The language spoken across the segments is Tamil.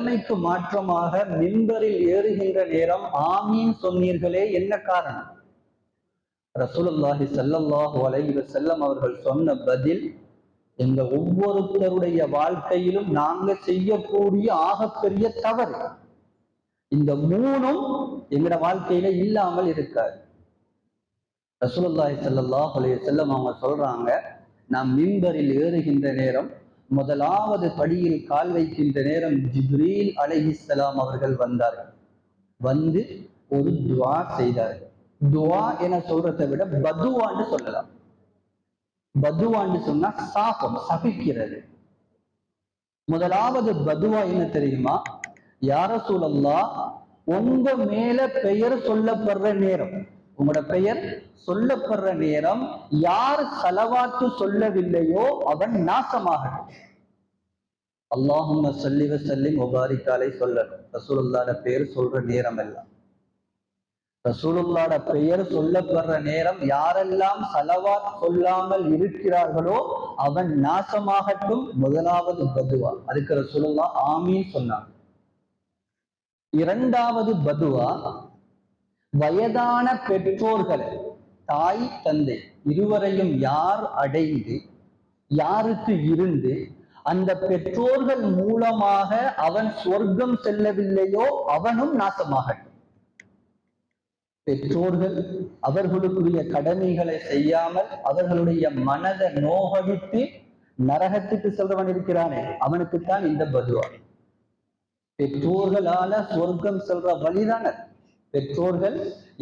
வளமைக்கு மாற்றமாக மிம்பரில் ஏறுகின்ற நேரம் ஆமீன் சொன்னீர்களே என்ன காரணம்? ரசூலுல்லாஹி சல்லல்லாஹு அலைஹி செல்லம் அவர்கள் சொன்ன பதில் எங்க ஒவ்வொருத்தருடைய வாழ்க்கையிலும் நாங்க செய்யக்கூடிய ஆகப்பெரிய தவறு. இந்த மூணும் எங்கட வாழ்க்கையில இல்லாமல் இருக்காது. ரசூலுல்லாஹி ஸல்லல்லாஹு அலைஹி செல்லம் அவங்க சொல்றாங்க நாம் மின்பரில் ஏறுகின்ற நேரம் முதலாவது படியில் கால் வைக்கின்ற நேரம் ஜிப்ரீல் அலைஹிஸ்லாம் அவர்கள் வந்தார்கள். வந்து ஒரு துவா செய்தார்கள் துவா என சொல்றதை விட பதுவான்னு சொல்லலாம். பதுவான்னு சொன்னா சாபம் சபிக்கிறது. முதலாவது பதுவா என்ன தெரியுமா? யார சூழல்லா உங்க மேல பெயர் சொல்லப்படுற நேரம். உங்களோட பெயர்? சொல்லப்படுற நேரம் யார் செலவாத்து சொல்லவில்லையோ அவன் நாசமாகட்டும். அல்லாஹும் சல்லிவ வசல்லி முபாரிக்காலை சொல்லணும். ரசூலுல்லாட பெயர் சொல்ற நேரம் எல்லாம். ரசூலுல்லாட பெயர் சொல்லப்படுற நேரம் யாரெல்லாம் சலவாத் சொல்லாமல் இருக்கிறார்களோ அவன் நாசமாகட்டும். முதலாவது பதுவா. அதுக்கு ரசூலுல்லா ஆமீன் சொன்னான் இரண்டாவது பதுவா வயதான பெற்றோர்களை தாய் தந்தை இருவரையும் யார் அடைந்து யாருக்கு இருந்து அந்த பெற்றோர்கள் மூலமாக அவன் சொர்க்கம் செல்லவில்லையோ அவனும் நாசமாகட்டும். பெற்றோர்கள் அவர்களுக்குரிய கடமைகளை செய்யாமல் அவர்களுடைய மனதை நோகடித்து நரகத்துக்கு செல்றவன் இருக்கிறானே அவனுக்குத்தான் இந்த பதுவா. பெற்றோர்களால சொர்க்கம் செல்ற வழிதான பெற்றோர்கள்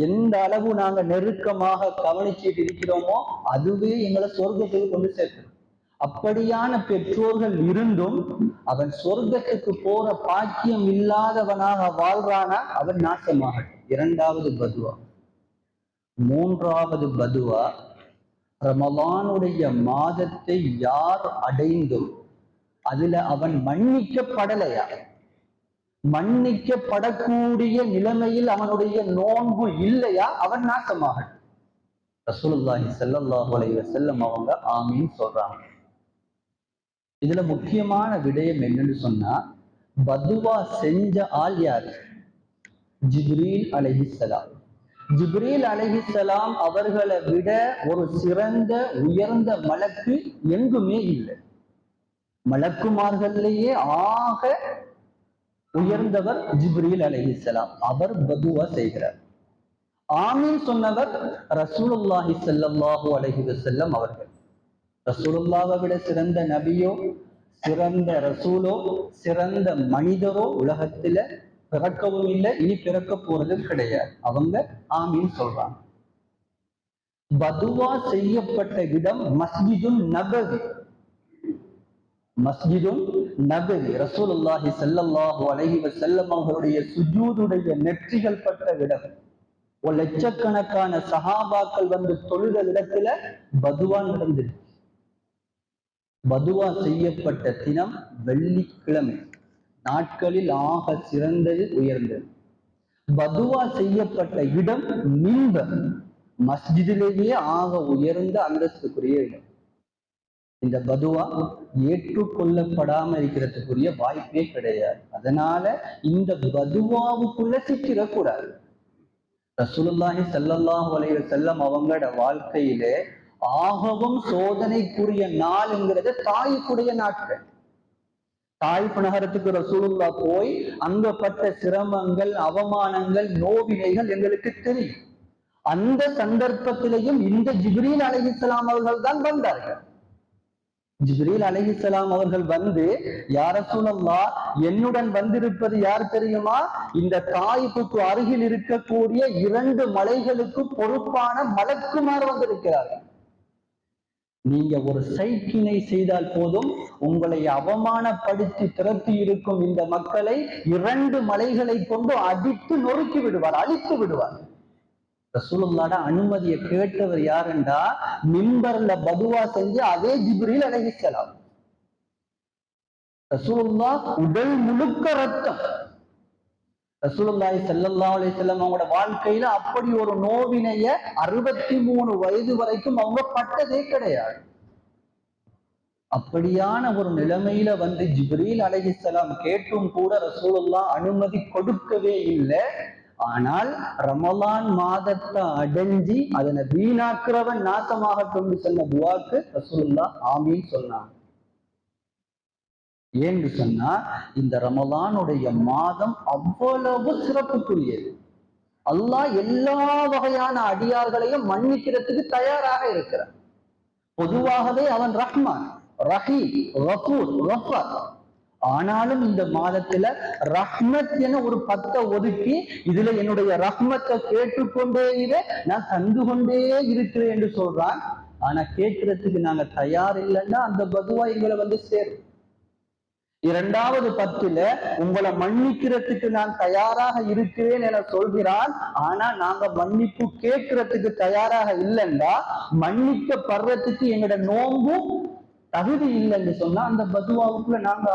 எந்த அளவு நாங்க நெருக்கமாக கவனிச்சுட்டு இருக்கிறோமோ அதுவே எங்களை சொர்க்கத்துக்கு கொண்டு சேர்க்கணும். அப்படியான பெற்றோர்கள் இருந்தும் அவன் சொர்க்கத்துக்கு போற பாக்கியம் இல்லாதவனாக வாழ்றானா அவன் நாசமாகட்டும் இரண்டாவது பதுவா. மூன்றாவது பதுவா ரமலானுடைய மாதத்தை யார் அடைந்தும் அதுல அவன் மன்னிக்கப்படலையா? மன்னிக்கப்படக்கூடிய நிலைமையில் அவனுடைய நோன்பு இல்லையா? அவன் நாசமாகட்டும். ரசூலுல்லாஹி ஸல்லல்லாஹு அலைஹி வஸல்லம் அவங்க ஆமீன் சொல்றாங்க. இதுல முக்கியமான விடயம் என்னன்னு சொன்னா பதுவா செஞ்ச ஆள் யாரு? ஜிப்ரீல் அலைஹிஸ்ஸலாம் ஜிப்ரீல் அலைஹிஸ்ஸலாம் அவர்களை விட ஒரு சிறந்த உயர்ந்த மலக்கு எங்குமே இல்லை. மலக்குமார்கள்லேயே ஆக உயர்ந்தவர் ஜிப்ரீல் அலைஹிஸ்ஸலாம் அவர் பதுவா செய்கிறார். ஆமீன் சொன்னவர் ரசூலுல்லாஹி சல்லாஹூ அலைஹி வஸல்லம் அவர்கள். ரசூலுல்லாவை விட சிறந்த நபியோ சிறந்த ரசூலோ சிறந்த மனிதரோ உலகத்துல பிறக்கவும் இல்லை இனி பிறக்க போறதும் கிடையாது. அவங்க ஆமீன் சொல்றாங்க. பதுவா செய்யப்பட்ட இடம் மஸ்ஜிதுல் நபவி. மஸ்ஜிதும் நகரி ரசூலுல்லாஹி ஸல்லல்லாஹு அலைஹி வஸல்லம் அவர்களுடைய சுஜூதுடைய நெற்றிகள் பட்ட இடம் ஒரு லட்சக்கணக்கான சஹாபாக்கள் வந்து தொழுத இடத்துல பதுவா நடந்தது. பதுவா செய்யப்பட்ட தினம் வெள்ளிக்கிழமை. நாட்களில் ஆக சிறந்தது உயர்ந்தது. பதுவா செய்யப்பட்ட இடம் மின்பர் மஸ்ஜிதிலேயே ஆக உயர்ந்த அந்தஸ்துக்குரிய இடம். இந்த பதுவா ஏற்றுக்கொள்ளப்படாம இருக்கிறதுக்குரிய வாய்ப்பே கிடையாது. அதனால இந்த பதுவாவுக்குள்ள சிக்கிடக்கூடாது. ரசூலுல்லாஹி சல்லல்லாஹு அலைஹி செல்லம் அவங்களோட வாழ்க்கையிலே ஆகவும் சோதனைக்குரிய நாளுங்கிறது தாய்க்குடைய நாட்கள். தாய்ப்பு நகரத்துக்கு ரசூலுல்லா போய் அங்கப்பட்ட சிரமங்கள் அவமானங்கள் நோவினைகள் எங்களுக்கு தெரியும். அந்த சந்தர்ப்பத்திலையும் இந்த ஜிப்ரீல் அலைஹிஸ்ஸலாம் அவர்கள் தான் வந்தார்கள். ஜிப்ரீல் அலைஹிஸ்ஸலாம் அவர்கள் வந்து யார சூழல்லா என்னுடன் வந்திருப்பது யார் தெரியுமா? இந்த தாய்ப்புக்கு அருகில் இருக்கக்கூடிய இரண்டு மலைகளுக்கு பொறுப்பான மலக்குமார் வந்திருக்கிறார்கள் நீங்க ஒரு சைக்கினை செய்தால் போதும் உங்களை அவமானப்படுத்தி திரட்டி இருக்கும் இந்த மக்களை இரண்டு மலைகளை கொண்டு அடித்து நொறுக்கி விடுவார் அழித்து விடுவார். ரசூலுல்லாட அனுமதியை கேட்டவர் யாருண்டா? மிம்பர்ல பதுவா செஞ்சு அதே ஜிப்ரீல் அலைஹிஸ்ஸலாம் ரசூலுல்லா உடல் முழுக்க ரத்தம். ரசூலுல்லாய் செல்லல்லா அலி செல்லம் அவங்களோட வாழ்க்கையில அப்படி ஒரு நோவினைய அறுபத்தி மூணு வயது வரைக்கும் அவங்க பட்டதே கிடையாது. அப்படியான ஒரு நிலைமையில வந்து ஜிப்ரீல் அலைஹிஸ்ஸலாம் கேட்டும் கூட ரசூலுல்லா அனுமதி கொடுக்கவே இல்லை. ஆனால் ரமலான் மாதத்தை அடைஞ்சி அதனை வீணாக்குறவன் கொண்டு சொன்ன துவாக்கு ரசூல்லா ஆமின்னு சொன்னாங்க. ஏன்னு சொன்னா இந்த ரமலானுடைய மாதம் அவ்வளவு சிறப்புக்குரியது. அல்லாஹ் எல்லா வகையான அடியார்களையும் மன்னிக்கிறதுக்கு தயாராக இருக்கிறான். பொதுவாகவே அவன் ரஹ்மான் ரஹீம் ரஃபூர் ரஃபர் ஆனாலும் இந்த மாதத்துல ரஹ்மத் என ஒரு பத்தை ஒதுக்கி இதுல என்னுடைய ரஹ்மத்தை கேட்டுக்கொண்டே இரு, நான் தந்து கொண்டே இருக்கிறேன் என்று சொல்றான். ஆனா கேட்கறதுக்கு நாங்க தயார் இல்லைன்னா அந்த பதுவா எங்களை வந்து சேரும். இரண்டாவது பத்துல உங்களை மன்னிக்கிறதுக்கு நான் தயாராக இருக்கிறேன் என சொல்கிறான். ஆனா நாங்க மன்னிப்பு கேட்கறதுக்கு தயாராக இல்லைன்னா மன்னிக்கப்படுறதுக்கு எங்களோட நோம்பும் தகுதி இல்லைன்னு சொன்னா அந்த பதுவாவுக்குள்ள நாங்க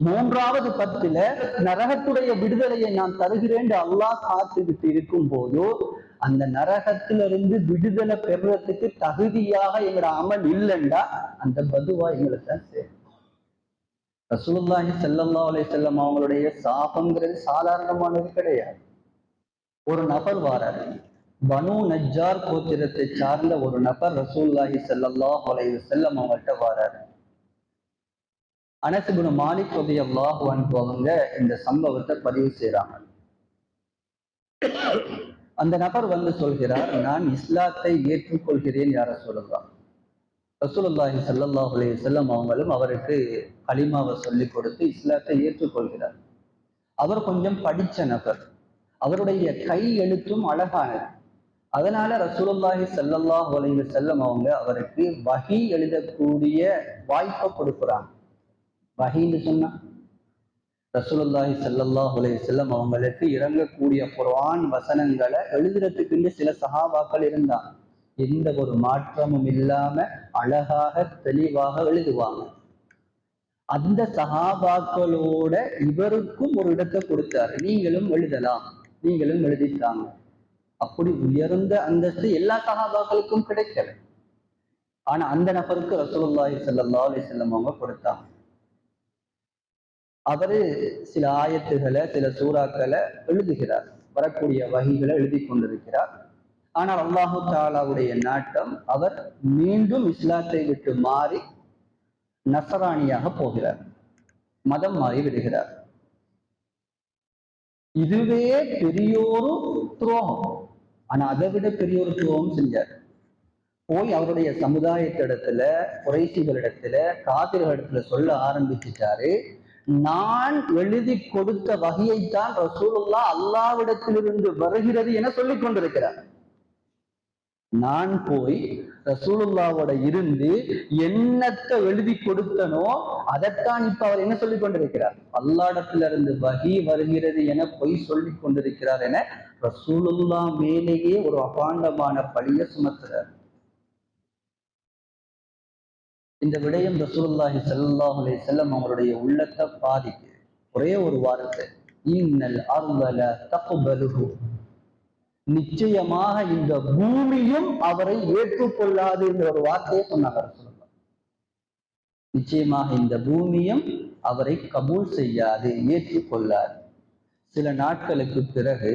மூன்றாவது பத்துல நரகத்துடைய விடுதலையை நான் தருகிறேன் அல்லாஹ் காத்துக்கிட்டு இருக்கும் போது அந்த நரகத்திலிருந்து விடுதலை பெறுறதுக்கு தகுதியாக எங்களோட அமல் இல்லைண்டா அந்த பதுவா எங்களை தான் சேரும். ரசூல்லாஹி செல்லல்லா அலைஹி செல்லம் அவங்களுடைய சாபங்கிறது சாதாரணமானது கிடையாது. ஒரு நபர் வாராரு. பனு நஜார் கோத்திரத்தை சார்ந்த ஒரு நபர் ரசூல்லாஹி செல்லல்லா அலைஹி செல்லம் அவங்கள்ட்ட வாராரு. அனசுகுணு மாலிக் ரலியல்லாஹு அன்ஹு அவங்க இந்த சம்பவத்தை பதிவு செய்றாங்க. அந்த நபர் வந்து சொல்கிறார் நான் இஸ்லாத்தை ஏற்றுக்கொள்கிறேன் யார சொல்லலாம் ரசூலுல்லாஹி ஸல்லல்லாஹு அலி செல்லம் அவங்களும் அவருக்கு கலிமாவை சொல்லி கொடுத்து இஸ்லாத்தை ஏற்றுக்கொள்கிறார். அவர் கொஞ்சம் படிச்ச நபர். அவருடைய கை எழுத்தும் அழகானது. அதனால ரசூலுல்லாஹி ஸல்லல்லாஹு அலி செல்லம் அவங்க அவருக்கு வகி எழுதக்கூடிய வாய்ப்பை கொடுக்குறாங்க. வஹின்னு சொன்னா ரசூலுல்லாஹி சல்லாஹ் அலைஹி வஸல்லம் அவங்களுக்கு இறங்கக்கூடிய குர்ஆன் வசனங்களை எழுதுறதுக்குன்னு சில சகாபாக்கள் இருந்தான் எந்த ஒரு மாற்றமும் இல்லாம அழகாக தெளிவாக எழுதுவாங்க. அந்த சகாபாக்களோட இவருக்கும் ஒரு இடத்தை கொடுத்தாரு. நீங்களும் எழுதலாம். நீங்களும் எழுதித்தாங்க அப்படி உயர்ந்த அந்தஸ்து எல்லா சகாபாக்களுக்கும் கிடைக்கல. ஆனா அந்த நபருக்கு ரசூலுல்லாஹி ஸல்லல்லாஹு அலைஹி அவங்க கொடுத்தாங்க. அவரு சில ஆயத்துகளை சில சூறாக்களை எழுதுகிறார். வரக்கூடிய வகைகளை எழுதி கொண்டிருக்கிறார். ஆனால் அல்லாஹு தாலாவுடைய நாட்டம் அவர் மீண்டும் இஸ்லாத்தை விட்டு மாறி நசராணியாக போகிறார். மதம் மாறி விடுகிறார். இதுவே பெரியோரு துரோகம். ஆனா அதை விட பெரியோரு துரோகம் செஞ்சார். போய் அவருடைய சமுதாயத்திடத்துல குறைசிகளிடத்துல காதிர்களிடத்துல சொல்ல ஆரம்பிச்சுட்டாரு. நான் எழுதி கொடுத்த வகையைத்தான் ரசூலுல்லா அல்லாவிடத்திலிருந்து வருகிறது என சொல்லிக் கொண்டிருக்கிறார். நான் போய் ரசூலுல்லாவோட இருந்து என்னத்தை எழுதி கொடுத்தனோ அதைத்தான் இப்ப அவர் என்ன சொல்லிக் கொண்டிருக்கிறார்? அல்லாடத்திலிருந்து வகி வருகிறது என பொய் சொல்லிக் கொண்டிருக்கிறார் என ரசூலுல்லா மேலேயே ஒரு அபாண்டமான பழிய சுமத்துறார். இந்த விடயம் ரசூல்லாஹி சல்லாஹ் அலைஹி செல்லம் அவருடைய உள்ளத்தை பாதிக்கு ஒரே ஒரு வார்த்தை இன்னல் அர்வல நிச்சயமாக இந்த பூமியும் அவரை ஏற்றுக்கொள்ளாது என்ற ஒரு வார்த்தையை சொன்னாங்க ரசூல்லா நிச்சயமாக இந்த பூமியும் அவரை கபூல் செய்யாது ஏற்றுக்கொள்ளாது. சில நாட்களுக்கு பிறகு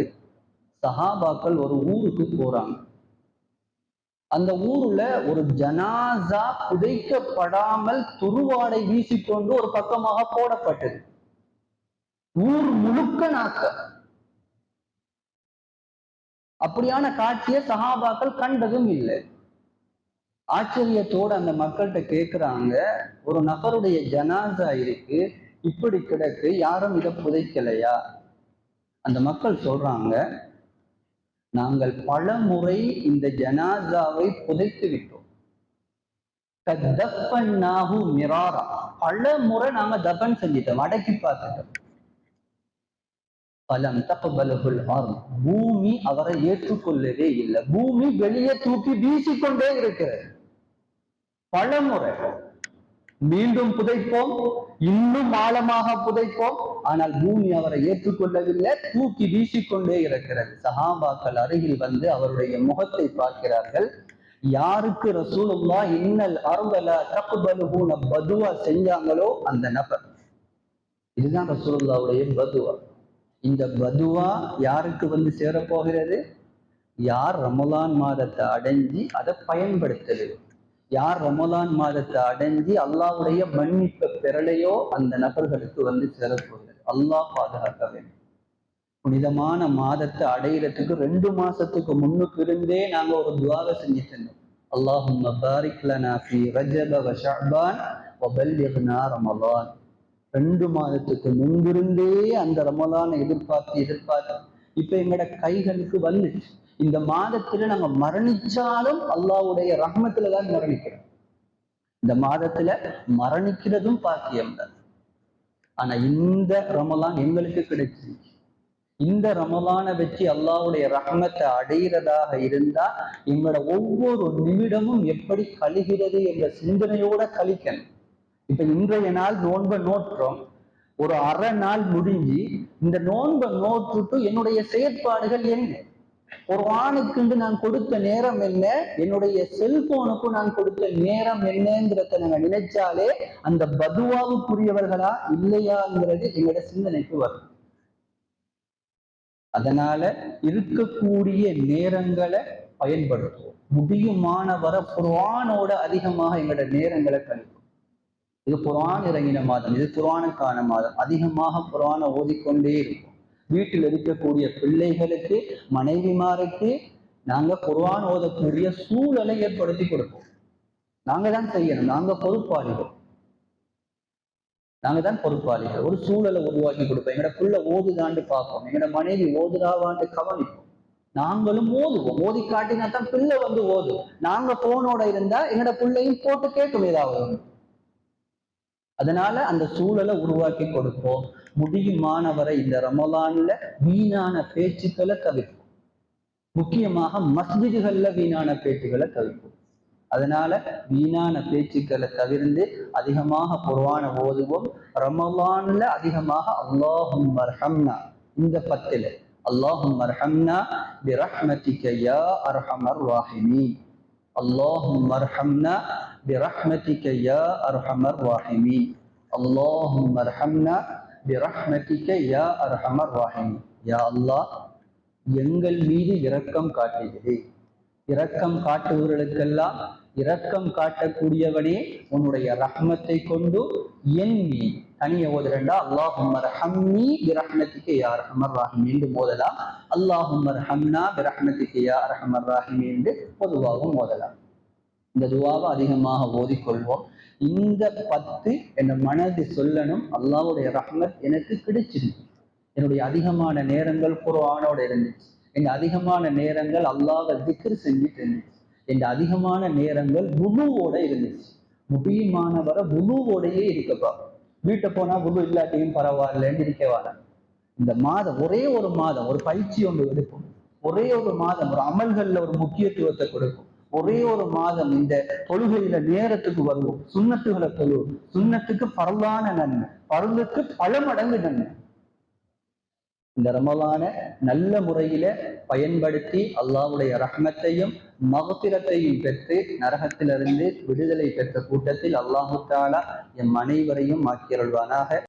சஹாபாக்கள் ஒரு ஊருக்கு போறாங்க. அந்த ஊர்ல ஒரு ஜனாசா புதைக்கப்படாமல் துருவாடை வீசிக்கொண்டு ஒரு பக்கமாக போடப்பட்டது. ஊர் முழுக்க நாக்க. அப்படியான காட்சியை சஹாபாக்கள் கண்டதும் இல்லை. ஆச்சரியத்தோடு அந்த மக்கள்கிட்ட கேட்குறாங்க ஒரு நபருடைய ஜனாசா இருக்கு இப்படி கிடக்கு யாரும் இதை புதைக்கலையா? அந்த மக்கள் சொல்றாங்க நாங்கள் பல முறை இந்த ஜனாசாவை புதைத்து விட்டோம் கத்தப்பன்னாஹு மிராரா. பல முறை நாங்க தபன் செஞ்சிட்டோம் அடக்கி பார்த்துட்டோம். பலம் தகபலுகுல் ஆர்ம் பூமி அவரை ஏற்றுக்கொள்ளவே இல்லை. பூமி வெளியே தூக்கி வீசிக்கொண்டே இருக்கிறது. பல முறை மீண்டும் புதைப்போம். இன்னும் ஆழமாக புதைப்போம். ஆனால் பூமி அவரை ஏற்றுக்கொள்ளவில்லை. தூக்கி வீசிக்கொண்டே இருக்கிறது. சஹாபாக்கள் அருகில் வந்து அவருடைய முகத்தை பார்க்கிறார்கள். யாருக்கு ரசூலுல்லா இன்னல் அருகல தக்குபலுகூன பதுவா செஞ்சாங்களோ அந்த நபர். இதுதான் ரசூலுல்லாவுடைய பதுவா. இந்த பதுவா யாருக்கு வந்து சேரப்போகிறது? யார் ரமலான் மாதத்தை அடைஞ்சி அதை பயன்படுத்தது? யார் ரமலான் மாதத்தை அடைஞ்சி அல்லாவுடைய மன்னிப்பை பெறலையோ அந்த நபர்களுக்கு வந்து சேரப்போகிறது அல்லாஹ் பாதுகாக்க வேண்டும். புனிதமான மாதத்தை அடையிறதுக்கு ரெண்டு மாசத்துக்கு முன்னுக்கு இருந்தே நாங்க ஒரு துவாவை செஞ்சுட்டு இருந்தோம் அல்லாஹும் பாரிக் லனா ஃபீ ரஜப வ ஷஅபான் வ பல்லிக்னா ரமலான். ரெண்டு மாதத்துக்கு முன்பிருந்தே அந்த ரமலானை எதிர்பார்த்து எதிர்பார்த்து இப்ப எங்கட கைகளுக்கு வந்துச்சு. இந்த மாதத்துல நம்ம மரணிச்சாலும் அல்லாவுடைய ரஹ்மத்துல தான் மரணிக்கிறோம். இந்த மாதத்துல மரணிக்கிறதும் பாக்கியம் தான். ஆனா இந்த ரமலான் எங்களுக்கு கிடைச்சிருக்கு இந்த ரமலானை வச்சு அல்லாவுடைய ரகமத்தை அடையிறதாக இருந்தா எங்களோட ஒவ்வொரு நிமிடமும் எப்படி கழிகிறது என்ற சிந்தனையோட கழிக்கணும். இப்ப இன்றைய நாள் நோன்பை நோற்றோம். ஒரு அரை நாள் முடிஞ்சு இந்த நோன்பை நோற்றுட்டு என்னுடைய செயற்பாடுகள் என்ன? ஒரு நான் கொடுத்த நேரம் என்ன? என்னுடைய செல்போனுக்கு நான் கொடுத்த நேரம் என்னங்கிறத நாங்க நினைச்சாலே அந்த பதுவாவுக்குரியவர்களா இல்லையாங்கிறது எங்களோட சிந்தனைக்கு வரும். அதனால இருக்கக்கூடிய நேரங்களை பயன்படுத்துவோம். முடியுமானவரை குர்ஆனோட அதிகமாக எங்களோட நேரங்களை கழிப்போம் இது குர்ஆன் இறங்கின மாதம் இது குர்ஆனுக்கான மாதம். அதிகமாக குர்ஆனை ஓதிக்கொண்டே இருக்கும் வீட்டில் இருக்கக்கூடிய பிள்ளைகளுக்கு மனைவிமாருக்கு நாங்க குர்வான் ஓதக்கூடிய சூழலை ஏற்படுத்தி கொடுப்போம். நாங்க தான் செய்யணும். நாங்க பொறுப்பாளிகள். நாங்க தான் பொறுப்பாளிகள். ஒரு சூழலை உருவாக்கி கொடுப்போம். எங்கட புள்ள ஓதுதாண்டு பார்ப்போம். எங்கட மனைவி ஓதுதாவாண்டு கவனிப்போம். நாங்களும் ஓதுவோம். ஓதி காட்டினா தான் பிள்ளை வந்து ஓதும். நாங்க போனோட இருந்தா எங்கட பிள்ளையும் போட்டு கேட்கும் ஏதாவது அதனால அந்த சூழலை உருவாக்கி கொடுப்போம். முடியுமானவரை இந்த ரமலான்ல வீணான பேச்சுக்களை தவிர்க்கும். முக்கியமாக மஸ்ஜிதுகள்ல வீணான பேச்சுக்களை தவிர்க்கும். அதனால வீணான பேச்சுக்களை தவிர்ந்து அதிகமாக குர்வான ஓதுவோம். ரமலான்ல அதிகமாக அல்லாஹும் மர்ஹம்னா இந்த பத்துல அல்லாஹும் மர்ஹம்னா பி அர்ஹமர் ராஹிமி அல்லாஹும் மர்ஹம்னா பி அர்ஹமர் ராஹிமி அல்லாஹும் மர்ஹம்னா பிரஹ்மதிக்க யா அர்ஹமர் ராஹிம் யா அல்லாஹ் எங்கள் மீது இரக்கம் காட்டுகிறது இரக்கம் காட்டுபவர்களுக்கெல்லாம் இரக்கம் காட்டக்கூடியவனே உன்னுடைய ரஹ்மத்தை கொண்டு என் மீ தனிய ஓதுறண்டா அல்லாஹும் ரஹம்மி பிரஹ்மத்திக்கு யா ரஹமர் ராஹிம் என்று மோதலாம். அல்லாஹும் ரஹம்னா பிரஹ்மத்திக்கு யா ரஹமர் ராஹிம் என்று பொதுவாகவும் மோதலாம். இந்த துவாவை அதிகமாக ஓதிக்கொள்வோம். இந்த பத்து என் மனது சொல்லணும். அல்லாவுடைய ரஹ்மத் எனக்கு கிடைச்சிருக்கு. என்னுடைய அதிகமான நேரங்கள் குரானோட இருந்துச்சு. என் அதிகமான நேரங்கள் அல்லாவை திக்ரு செஞ்சுட்டு இருந்துச்சு. என் அதிகமான நேரங்கள் குழுவோட இருந்துச்சு. முடியுமானவரை குழுவோடையே இருக்கப்பா வீட்டை போனா குழு இல்லாட்டியும் பரவாயில்லன்னு இருக்க வேணாம் இந்த மாதம் ஒரே ஒரு மாதம் ஒரு பயிற்சி ஒன்று எடுக்கும் ஒரே ஒரு மாதம் ஒரு அமல்கள்ல ஒரு முக்கியத்துவத்தை கொடுக்கும் ஒரே ஒரு மாதம் இந்த தொழுகையில நேரத்துக்கு வருவோம் சுண்ணத்துகளை தொழுவோம் சுண்ணத்துக்கு பரவான நன்மை. பருந்துக்கு பல மடங்கு நன்மை. இந்த ரமலான நல்ல முறையில பயன்படுத்தி அல்லாவுடைய ரஹ்மத்தையும் மகத்திரத்தையும் பெற்று நரகத்திலிருந்து விடுதலை பெற்ற கூட்டத்தில் அல்லாஹு தாலா எம் அனைவரையும் ஆக்கியருள்வானாக.